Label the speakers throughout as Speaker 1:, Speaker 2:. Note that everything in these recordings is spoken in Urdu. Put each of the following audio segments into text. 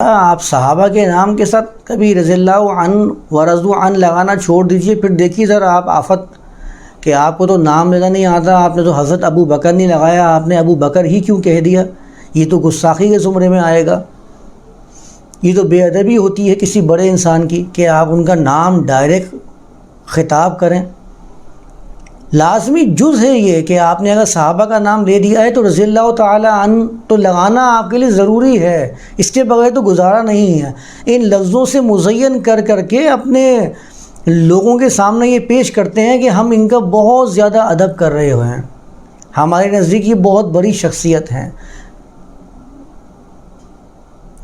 Speaker 1: آپ صحابہ کے نام کے ساتھ کبھی رضی اللہ عن و عن لگانا چھوڑ دیجیے، پھر دیکھیے ذرا آپ آفت کہ آپ کو تو نام لینا نہیں آتا، آپ نے تو حضرت ابو بکر نہیں لگایا، آپ نے ابو بکر ہی کیوں کہہ دیا؟ یہ تو گستاخی کے زمرے میں آئے گا۔ یہ تو بے ادبی ہوتی ہے کسی بڑے انسان کی کہ آپ ان کا نام ڈائریکٹ خطاب کریں۔ لازمی جز ہے یہ کہ آپ نے اگر صحابہ کا نام لے دیا ہے تو رضی اللہ تعالیٰ عنہ تو لگانا آپ کے لیے ضروری ہے۔ اس کے بغیر تو گزارا نہیں ہے۔ ان لفظوں سے مزین کر کر کے اپنے لوگوں کے سامنے یہ پیش کرتے ہیں کہ ہم ان کا بہت زیادہ ادب کر رہے ہوئے ہیں۔ ہمارے نزدیک یہ بہت بڑی شخصیت ہیں۔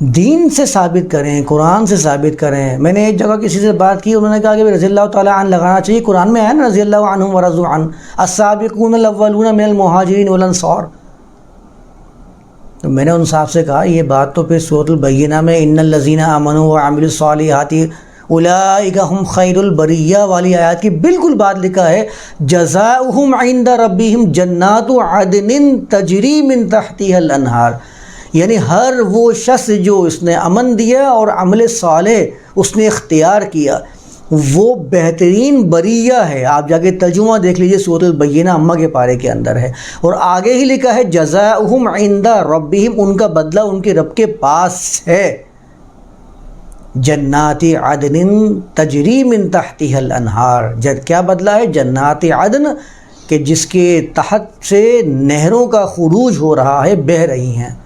Speaker 1: دین سے ثابت کریں، قرآن سے ثابت کریں۔ میں نے ایک جگہ کسی سے بات کی انہوں نے کہا کہ رضی اللہ تعالیٰ عنہ لگانا چاہیے۔ قرآن میں ہے نا، رضی اللہ عنہ و رضو عن السابقون الاولون من المہاجرین والانصار۔ تو میں نے ان صاحب سے کہا، یہ بات تو پھر صورت البینہ میں، ان الذین آمنوا وعملوا الصالحات اولئک هم خیر البریہ والی آیات کی بالکل بات لکھا ہے۔ جزاؤہم عند ربہم جنات عدن تجری من تحتها الانہار۔ یعنی ہر وہ شخص جو اس نے امن دیا اور عمل صالح اس نے اختیار کیا، وہ بہترین بریہ ہے۔ آپ جا کے ترجمہ دیکھ لیجیے صورت البینہ امہ کے پارے کے اندر ہے۔ اور آگے ہی لکھا ہے، جزاؤہم عند ربہم، ان کا بدلہ ان کے رب کے پاس ہے۔ جنات عدن تجری من تحتها الانہار۔ جد کیا بدلہ ہے؟ جنات عدن، کہ جس کے تحت سے نہروں کا خروج ہو رہا ہے بہہ رہی ہیں۔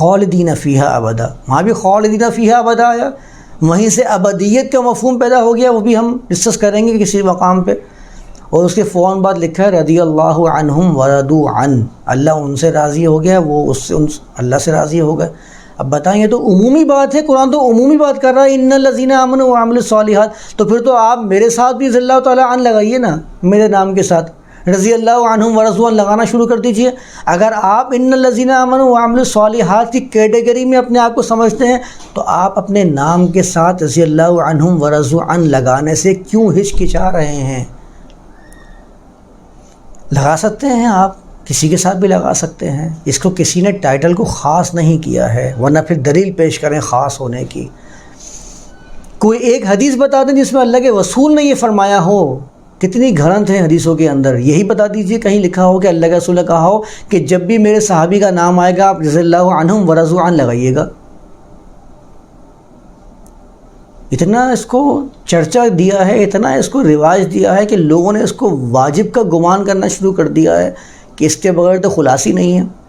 Speaker 1: خالدین فیہا ابدا۔ وہاں بھی خالدین فیہا ابدا آیا۔ وہیں سے ابدیت کا مفہوم پیدا ہو گیا، وہ بھی ہم ڈسکس کریں گے کسی مقام پہ۔ اور اس کے فوراً بعد لکھا ہے، رضی اللہ عنہم وردو عن۔ اللہ ان سے راضی ہو گیا، وہ اس سے ان اللہ سے راضی ہو گئے۔ اب بتائیں، یہ تو عمومی بات ہے، قرآن تو عمومی بات کر رہا ہے، ان الزین امن و عامل الصالحات۔ تو پھر تو آپ میرے ساتھ بھی رضی اللہ تعالیٰ عن لگائیے نا، میرے نام کے ساتھ۔ رضی اللہ عنہم ورضوان لگانا شروع کر دیجیے۔ اگر آپ ان الزین امن و عامل الصالحات کی کیٹیگری میں اپنے آپ کو سمجھتے ہیں، تو آپ اپنے نام کے ساتھ رضی اللہ عنہم ورضوان لگانے سے کیوں ہچکچا رہے ہیں؟ لگا سکتے ہیں آپ، کسی کے ساتھ بھی لگا سکتے ہیں۔ اس کو کسی نے ٹائٹل کو خاص نہیں کیا ہے، ورنہ پھر دلیل پیش کریں خاص ہونے کی۔ کوئی ایک حدیث بتا دیں جس میں اللہ کے رسول نے یہ فرمایا ہو۔ کتنی گھرنت ہیں حدیثوں کے اندر؟ یہی بتا دیجیے، کہیں لکھا ہو کہ اللہ کے رسول نے کہا ہو کہ جب بھی میرے صحابی کا نام آئے گا، آپ رضی اللہ عنہم ورضو عن لگائیے گا۔ اتنا اس کو چرچا دیا ہے، اتنا اس کو رواج دیا ہے کہ لوگوں نے اس کو واجب کا گمان کرنا شروع کر دیا ہے کہ اس کے بغیر تو خلاصی نہیں ہے۔